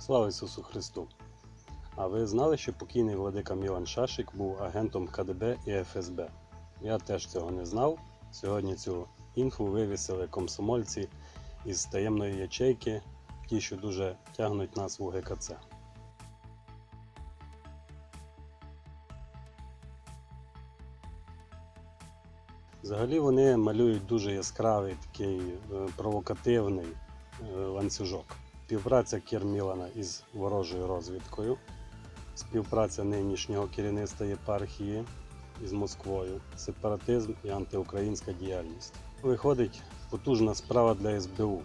Слава Ісусу Христу! А ви знали, що покійний владика Мілан Шашик був агентом КДБ і ФСБ? Я теж цього не знав. Сьогодні цю інфу вивісили комсомольці із таємної ячейки, ті, що дуже тягнуть нас у ГКЦ. Взагалі вони малюють дуже яскравий такий е, провокативний е, ланцюжок. Співпраця Кір Мілана із ворожою розвідкою, співпраця нинішнього керівництва єпархії із Москвою, сепаратизм і антиукраїнська діяльність. Виходить потужна справа для СБУ.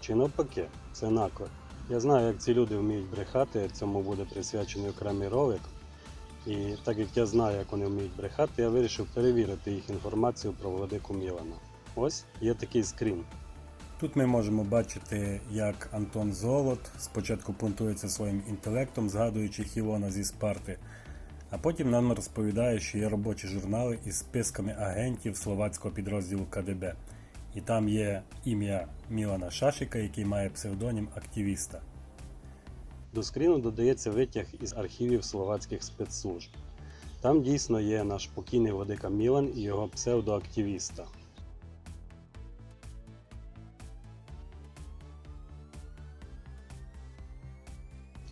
Чи навпаки, це наклеп. Я знаю, як ці люди вміють брехати, цьому буде присвячений окремий ролик. І так як я знаю, як вони вміють брехати, я вирішив перевірити їх інформацію про владику Мілана. Ось є такий скрін. Тут ми можемо бачити, як Антон Золот спочатку понтується своїм інтелектом, згадуючи Хілона зі Спарти, а потім нам розповідає, що є робочі журнали із списками агентів словацького підрозділу КДБ. І там є ім'я Мілана Шашика, який має псевдонім активіста. До скріну додається витяг із архівів словацьких спецслужб. Там дійсно є наш покійний владика Мілан і його псевдоактивіста.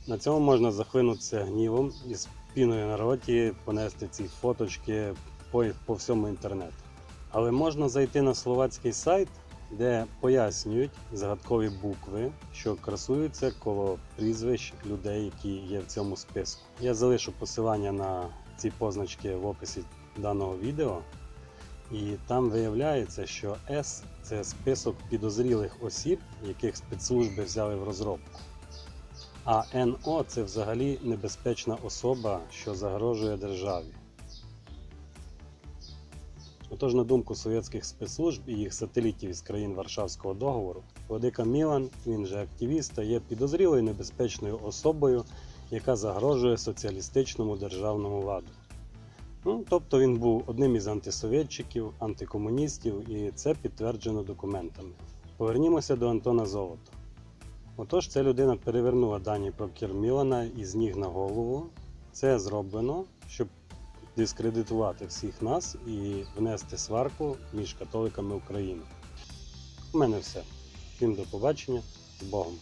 На цьому можна захлинутися гнівом і з піною на роті понести ці фоточки по, по всьому інтернету. Але можна зайти на словацький сайт, де пояснюють загадкові букви, що красуються коло прізвищ людей, які є в цьому списку. Я залишу посилання на ці позначки в описі даного відео. І там виявляється, що С це список підозрілих осіб, яких спецслужби взяли в розробку. А НО це взагалі небезпечна особа, що загрожує державі. Отож, на думку совєтських спецслужб і їх сателітів із країн Варшавського договору, Владика Мілан, він же активіст, є підозрілою небезпечною особою, яка загрожує соціалістичному державному ладу. Ну, тобто він був одним із антисовєтчиків, антикомуністів, і це підтверджено документами. Повернімося до Антона Золота. Отож, ця людина перевернула дані про Мілана із ніг на голову. Це зроблено, щоб дискредитувати всіх нас і внести сварку між католиками України. У мене все. Всім до побачення. З Богом!